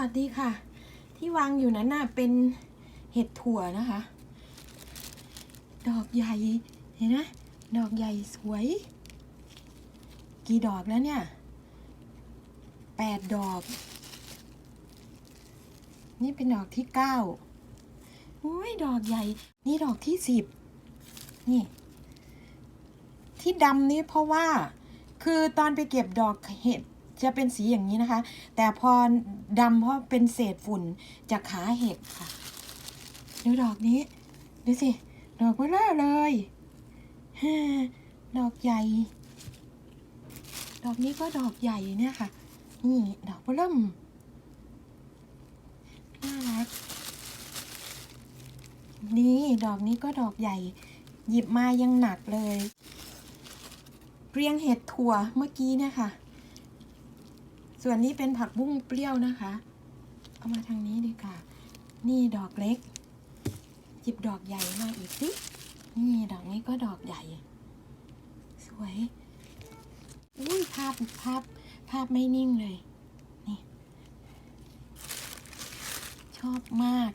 วัสดีค่ะ ที่วางอยู่นั้นน่ะเป็นเห็ดถั่วนะคะ ดอกใหญ่เห็นไหมดอกใหญ่สวย กี่ดอกแล้วเนี่ยแปดดอก นี่เป็นดอกที่เก้าอุ้ยดอกใหญ่ นี่ดอกที่สิบนี่ ที่ดำนี่เพราะว่า คือตอนไปเก็บดอกเห็ด จะเป็นสีอย่างนี้นะคะ แต่พอดำเพราะเป็นเศษฝุ่นจากขาเห็ดค่ะดูดอกนี้ ดูสิ ดอกเบลอเลยดอกใหญ่ ดอกนี้ก็ดอกใหญ่เนี่ยค่ะ นี่ ดอกเบลิ่มน่ารัก นี่ดอกนี้ก็ดอกใหญ่ หยิบมายังหนักเลย เรียงเห็ดถั่วเมื่อกี้เนี่ยค่ะ ส่วนนี้เป็นผักบุ้งเปรี้ยวนะคะ เอามาทางนี้ดีกว่า นี่ดอกเล็กหยิบดอกใหญ่มาอีกสิ นี่ดอกนี้ก็ดอกใหญ่ สวย อุ้ยภาพภาพภาพไม่นิ่งเลย นี่ ชอบมาก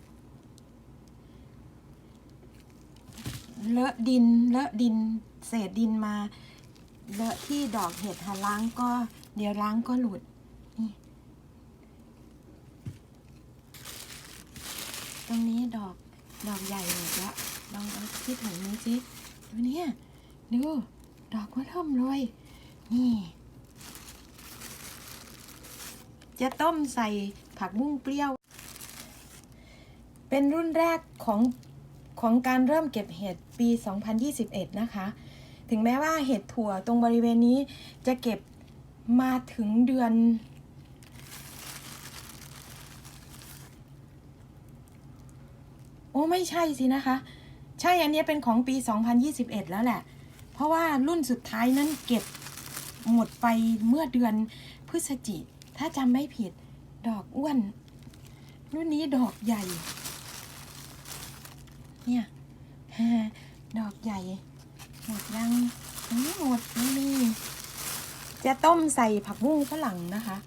เลอะดิน เลอะดิน เศษดินมาเลอะที่ดอกเห็ดหาล้างก็เดี๋ยวล้างก็หลุด นี่ ตรงนี้ดอกดอกใหญ่หมดล้วลองเอาที่ถุงนี้สิดูเนี่ยดูดอกว่าเริ่มเลยนี่ จะต้มใส่ผักบุ้งเปรี้ยว เป็นรุ่นแรกของของการเริ่มเก็บเห็ดปี 2021 นะคะ ถึงแม้ว่าเห็ดถั่วตรงบริเวณนี้จะเก็บมาถึงเดือน อ้ไม่ใช่สินะคะ ใช่อันนี้เป็นของปี 2021 แล้วแหละ เพราะว่ารุ่นสุดท้ายนั้นเก็บหมดไปเมื่อเดือนพฤศจิ ถ้าจำไม่ผิดดอกอ้วน รุ่นนี้ดอกใหญ่ เนี่ยดอกใหญ่ หมดยังยังไม่หมดยังมีจะต้มใส่ผักบุ้งฝรั่งนะคะ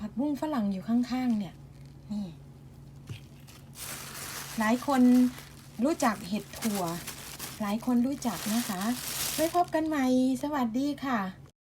ผักบุ้งฝรั่งอยู่ข้างๆเนี่ย นี่ หลายคนรู้จักเห็ดถั่ว หลายคนรู้จักนะคะไว้พบกันใหม่ สวัสดีค่ะ